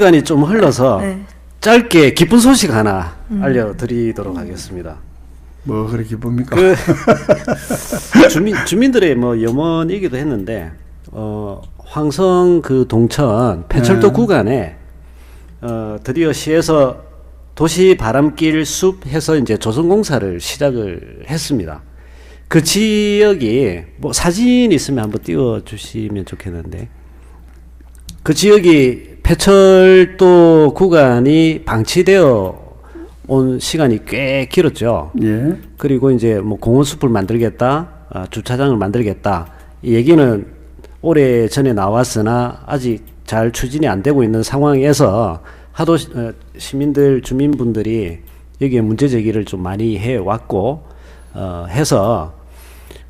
시간이 좀 흘러서 네. 짧게 기쁜 소식 하나 알려드리도록 하겠습니다. 뭐 그렇게 기쁩니까? 그 주민 주민들의 뭐 염원이기도 했는데 어 황성 그 동천 폐철도 네. 구간에 어 드디어 시에서 도시 바람길 숲 해서 이제 조성 공사를 시작을 했습니다. 그 지역이 뭐 사진 있으면 한번 띄워 주시면 좋겠는데 그 지역이 폐철도 구간이 방치되어 온 시간이 꽤 길었죠. 예. 그리고 이제 뭐 공원 숲을 만들겠다, 아, 주차장을 만들겠다. 이 얘기는 오래 전에 나왔으나 아직 잘 추진이 안 되고 있는 상황에서 하도 시- 어, 시민들 주민분들이 여기에 문제 제기를 좀 많이 해 왔고 어, 해서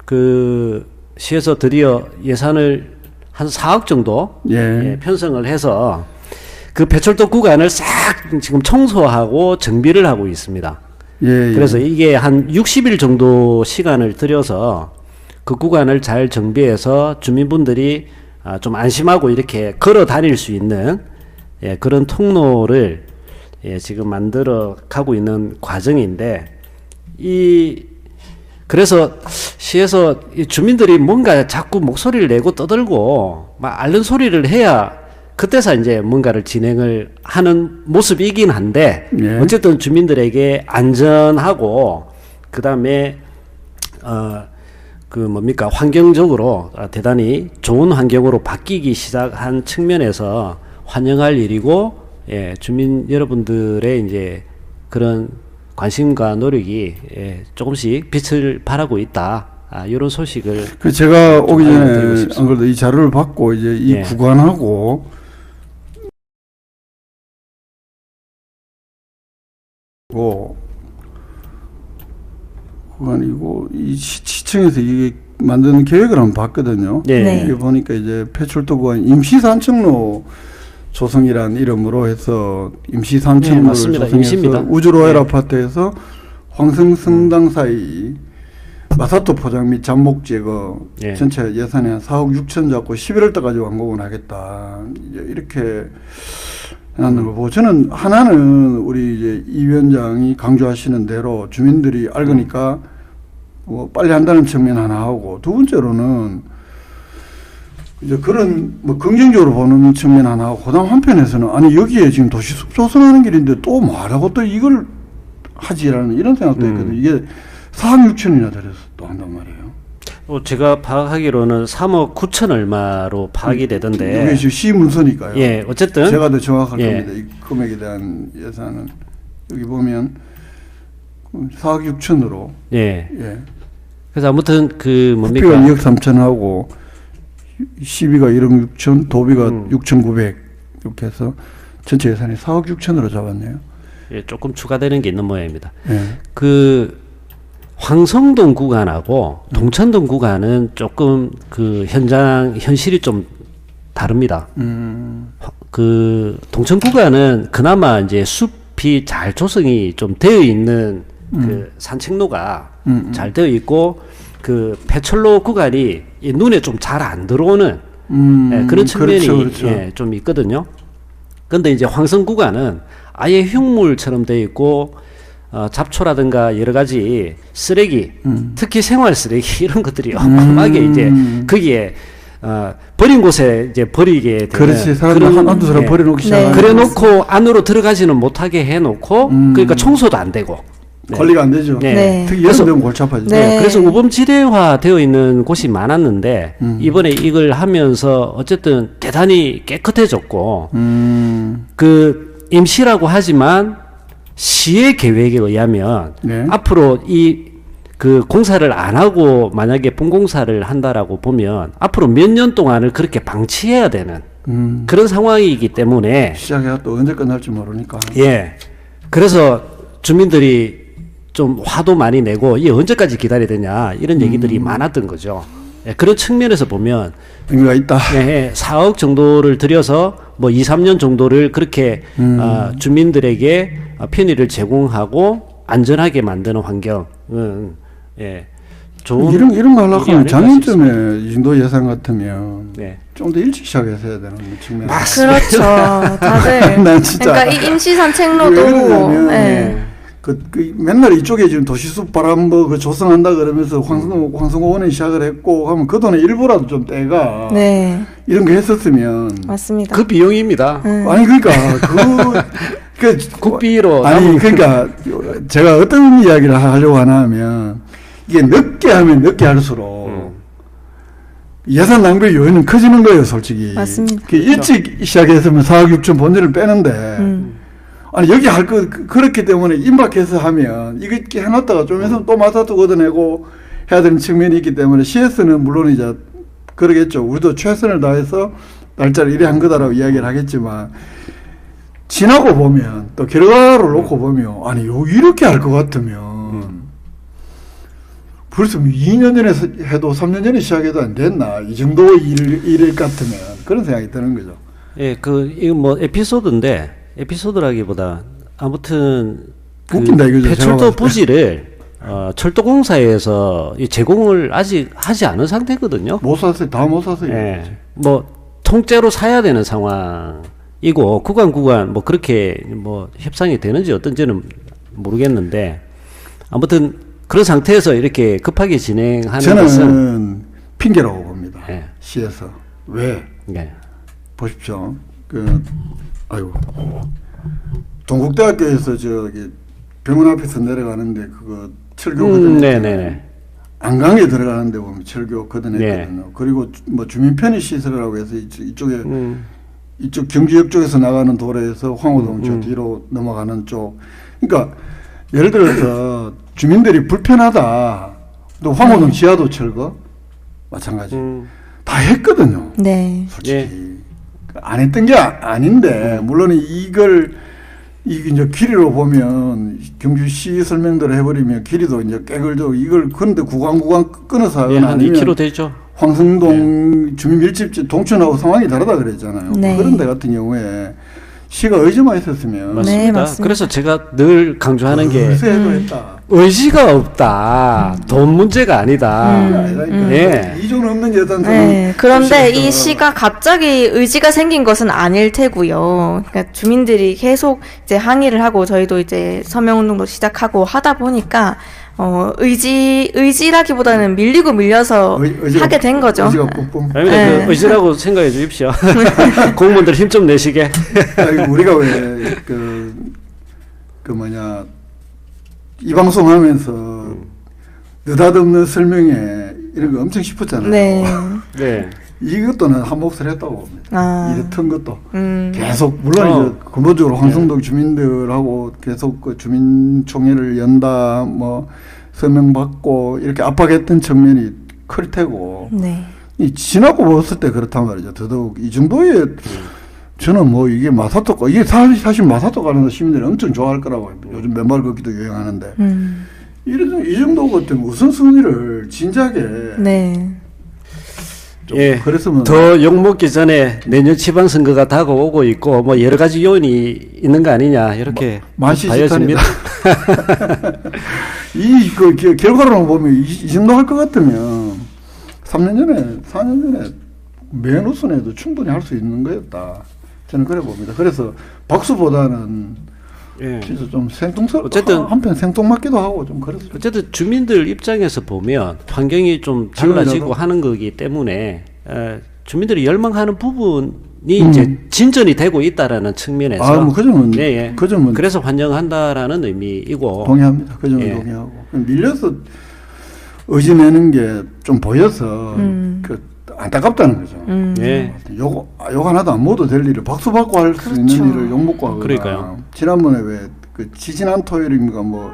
그 시에서 드디어 예산을 한 4억 정도 예. 예, 편성을 해서 그 배철도 구간을 싹 지금 청소하고 정비를 하고 있습니다. 예. 예. 그래서 이게 한 60일 정도 시간을 들여서 그 구간을 잘 정비해서 주민분들이 아, 좀 안심하고 이렇게 걸어 다닐 수 있는 예, 그런 통로를 예, 지금 만들어 가고 있는 과정인데 이 그래서 시에서 이 주민들이 뭔가 자꾸 목소리를 내고 떠들고 막 앓는 소리를 해야 그때서 이제 뭔가를 진행을 하는 모습이긴 한데 예. 어쨌든 주민들에게 안전하고 그다음에 어 그 뭡니까 환경적으로 아, 대단히 좋은 환경으로 바뀌기 시작한 측면에서 환영할 일이고 예 주민 여러분들의 이제 그런 관심과 노력이 예, 조금씩 빛을 발하고 있다 아, 이런 소식을 그 제가 오기 좀 전에. 안 그래도 이 자료를 받고 이제 이 예. 구간하고 고 구간이고 이 시- 시청에서 이게 만드는 계획을 한번 봤거든요. 예. 네. 이게 보니까 이제 폐출도 구간 임시산책로 조성이라는 이름으로 해서 네, 임시산책로를 맞습니다. 조성해서 임시입니다. 우주로엘 네. 아파트에서 황성성당 사이 마사토 포장 및 잠복 제거 예. 전체 예산이 한 4억 6천 잡고 11월 달까지 완공을 하겠다 이제 이렇게 해놨는 거 보고 저는 하나는 우리 이제 이 위원장이 강조하시는 대로 주민들이 알으니까 뭐 빨리 한다는 측면 하나 하고 두 번째로는 이제 그런 뭐 긍정적으로 보는 측면 하나 하고 그다음 한편에서는 아니 여기에 지금 도시 숲 조성하는 길인데 또 뭐하라고 또 이걸 하지라는 이런 생각도 음. 있거든요. 이게 4억 6천이나 들여서 또 한단 말이에요. 어, 제가 파악하기로는 3억 9천 얼마로 파악이 이게 되던데 지금 시 문서니까요. 예 어쨌든 제가 더 정확할 예. 겁니다. 이 금액에 대한 예산은 여기 보면 4억 6천으로 예 예. 그래서 아무튼 그 뭡니까 국비가 2억 3천하고 시비가 1억 6천, 도비가 음. 6천 9백 이렇게 해서 전체 예산이 4억 6천으로 잡았네요. 예, 조금 추가되는 게 있는 모양입니다. 예. 그 황성동 구간하고 동천동 구간은 조금 그 현장 현실이 좀 다릅니다. 음. 그 동천 구간은 그나마 이제 숲이 잘 조성이 좀 되어 있는 그 산책로가 음, 음. 잘 되어 있고 그 폐철로 구간이 이 눈에 좀 잘 안 들어오는 음. 예, 그런 측면이 그렇죠, 그렇죠. 예, 좀 있거든요. 근데 이제 황성 구간은 아예 흉물처럼 돼 있고 어, 잡초라든가 여러 가지 쓰레기, 음. 특히 생활 쓰레기 이런 것들이 어마하게 이제 거기에 어, 버린 곳에 이제 버리게 되는 그렇지. 사람들 그런, 한- 한두 사람 예, 버려놓기 네. 시작하면 그래놓고 안으로 들어가지는 못하게 해놓고 음. 그러니까 청소도 안 되고 네. 관리가 안 되죠. 네. 네. 특히 그래서- 여름 되면 골치 아파지죠. 네. 네, 그래서 우범지대화 되어 있는 곳이 많았는데 음. 이번에 이걸 하면서 어쨌든 대단히 깨끗해졌고 음. 그 임시라고 하지만 시의 계획에 의하면 네. 앞으로 이 그 공사를 안 하고 만약에 본공사를 한다라고 보면 앞으로 몇 년 동안을 그렇게 방치해야 되는 음. 그런 상황이기 때문에 시작해야 또 언제 끝날지 모르니까. 예 그래서 주민들이 좀 화도 많이 내고 이 언제까지 기다려야 되냐 이런 얘기들이 많았던 거죠. 예, 그런 측면에서 보면 의미가 있다. 예, 4억 정도를 들여서 뭐 2, 3년 정도를 그렇게 아, 주민들에게 아, 편의를 제공하고 안전하게 만드는 환경은 예, 좋은 이런 이런 하면 아닐까 작년쯤에 이 정도 예산 같으면 네. 좀더 일찍 시작했어야 되는 측면. 그렇죠. 다들. 난 진짜 그러니까 이 임시 왜 산책로도 그러냐면 예. 그, 그 맨날 이쪽에 지금 도시숲 바람 뭐그 조성한다 그러면서 황성 황성공원에 시작을 했고 하면 그 돈의 일부라도 좀 떼가 네, 이런 거 했었으면 맞습니다. 그 비용입니다. 음. 아니 그러니까 그, 그 국비로 아니 그러니까 제가 어떤 이야기를 하려고 하나 하면 이게 늦게 하면 늦게 할수록 음. 예산 낭비 요인은 커지는 거예요, 솔직히. 맞습니다. 그 일찍 시작했으면 4억 6천 본전을 빼는데 음. 아니 여기 할 거 그렇기 때문에 임박해서 하면 이렇게 해놨다가 좀 있으면 또 마사도 걷어내고 해야 되는 측면이 있기 때문에 CS는 물론 이제 그러겠죠. 우리도 최선을 다해서 날짜를 이래 한 거다라고 이야기를 하겠지만 지나고 보면 또 결과를 놓고 보면 아니 요 이렇게 할 것 같으면 벌써 2년 전에 서- 해도 3년 전에 시작해도 안 됐나 이 정도 일, 일 같으면 그런 생각이 드는 거죠. 예, 그 이거 뭐 에피소드인데 에피소드라기보다 아무튼 그 웃긴다, 이거죠, 제가 폐철도 봤을 때. 부지를 어, 철도공사에서 이 제공을 아직 하지 않은 상태거든요. 못 샀어요. 다 못 샀어요. 예, 뭐 통째로 사야 되는 상황이고 구간 구간 뭐 그렇게 뭐 협상이 되는지 어떤지는 모르겠는데 아무튼 그런 상태에서 이렇게 급하게 진행하는 것은 저는 핑계라고 봅니다. 예. 시에서 왜 예. 보십시오. 그 아이고 동국대학교에서 저기 병원 앞에서 내려가는데 그거 철교 음, 거든 네네네. 안강에 들어가는데 보면 철교 네. 거든했거든요. 그리고 주- 뭐 주민 편의 시설이라고 해서 이쪽, 이쪽에 음, 이쪽 경주역 쪽에서 나가는 도로에서 황호동 저 음. 뒤로 넘어가는 쪽. 그러니까 예를 들어서 주민들이 불편하다. 또 황호동 지하도 철거 마찬가지. 음, 다 했거든요. 네. 솔직히 예. 안 했던 게 아- 아닌데 물론 이걸 이게 이제 길이로 보면 경주시 설명대로 해버리면 길이도 이제 깨글도 이걸 그런데 구간 구간 끊어서 예, 하거나 한 아니면 2km 되죠. 황성동 주민 밀집지 동촌하고 상황이 다르다 그랬잖아요. 네. 그런 데 같은 경우에 시가 의지만 있었으면 맞습니다. 네, 맞습니다. 그래서 제가 늘 강조하는 게 음. 했다. 의지가 없다. 돈 문제가 아니다. 음. 아니라니까. 예. 이존 없는 예산 네, 그런데 이 시가 시가 갑자기 의지가 생긴 것은 아닐 테고요. 그러니까 주민들이 계속 이제 항의를 하고 저희도 이제 서명운동도 시작하고 하다 보니까 어 의지 의지라기보다는 밀리고 밀려서 의- 의지가- 하게 된 거죠. 의지가 뿜뿜. 아닙니다. 네. 그 의지라고 생각해 주십시오. 공무원들 힘 좀 내시게. 아니, 우리가 왜 그 그 뭐냐 이 방송 하면서 느닷없는 설명에 이런 거 엄청 싶었잖아요. 네. 네. 이것도 난한 몫을 했다고 봅니다. 아. 이랬던 것도 음. 계속 물론 어. 이제 근본적으로 황성동 주민들하고 계속 그 주민총회를 연다 뭐 서명 받고 이렇게 압박했던 측면이 클 테고 네. 이 지나고 봤을 때 그렇단 말이죠. 더더욱 이 정도의 저는 뭐 이게 마사토 가 이게 사실, 사실 마사토 가는 거 시민들이 엄청 좋아할 거라고. 요즘 맨발 걷기도 유행하는데 음. 이런 이 정도 같은 우선순위를 진작에 네. 좀 예. 그랬으면 더 욕먹기 전에 내년 지방선거가 다가오고 있고 뭐 여러 가지 요인이 있는 거 아니냐 이렇게. 봐야집니다. 이그 결과로 보면 이, 이 정도 할 것 같으면 3년 전에 4년 전에 맨 우선에도 충분히 할 수 있는 거였다. 저는 그래 봅니다. 그래서 박수보다는 예. 진짜 좀 생뚱스러 어쨌든- 한편 생뚱맞기도 하고 좀 그랬어요. 어쨌든 주민들 입장에서 보면 환경이 좀 달라지고 하는 거기 때문에 에, 주민들이 열망하는 부분이 음. 이제 진전이 되고 있다라는 측면에서 아, 뭐그 점은 예, 예. 그 점은 그래서 환영한다라는 의미이고 동의합니다. 그 점은 예. 동의하고 밀려서 의지 내는 게 좀 보여서 음. 그 안타깝다는 거죠. 음. 예. 욕, 아, 욕 하나도 안 먹어도 될 일을 박수 받고 할수 그렇죠. 있는 일을 욕 먹고 하거나. 그러니까요. 지난번에 왜그 지지난 토요일인가 뭐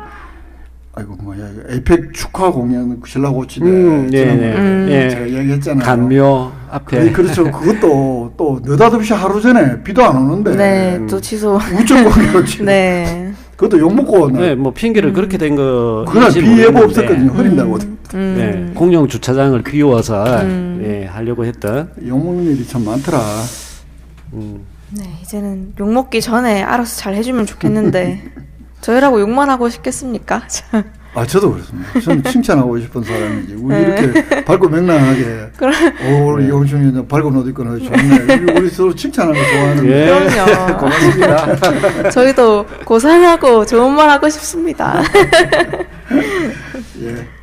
아이고 뭐야 에이펙 축하 공연 신라고치대 음, 예, 지난번에 예. 음. 예. 제가 이야기했잖아요. 간묘 앞에 그, 그렇죠. 그것도 또 느닷없이 하루 전에 비도 안 오는데 네. 또 취소. 우측 공연이지. 네. 그것도 욕 먹고 네, 뭐 핑계를 그렇게 된 거. 그날 비 예보 없었거든요. 음. 흐린다고. 음. 네, 공영 주차장을 비워서 음. 예, 하려고 했던. 욕 먹는 일이 참 많더라. 음, 네, 이제는 욕 먹기 전에 알아서 잘 해주면 좋겠는데 저희라고 욕만 하고 싶겠습니까? 참. 아 저도 그렇습니다. 저는 칭찬하고 싶은 사람이지. 우리 네. 이렇게 밝고 명랑하게 오, 우리 이용충 위원장 밝은 옷 입고 나 좋네. 우리, 우리 서로 칭찬하는 거 좋아하는 예. 그럼요. 고맙습니다. 저희도 고상하고 좋은 말 하고 싶습니다. 예.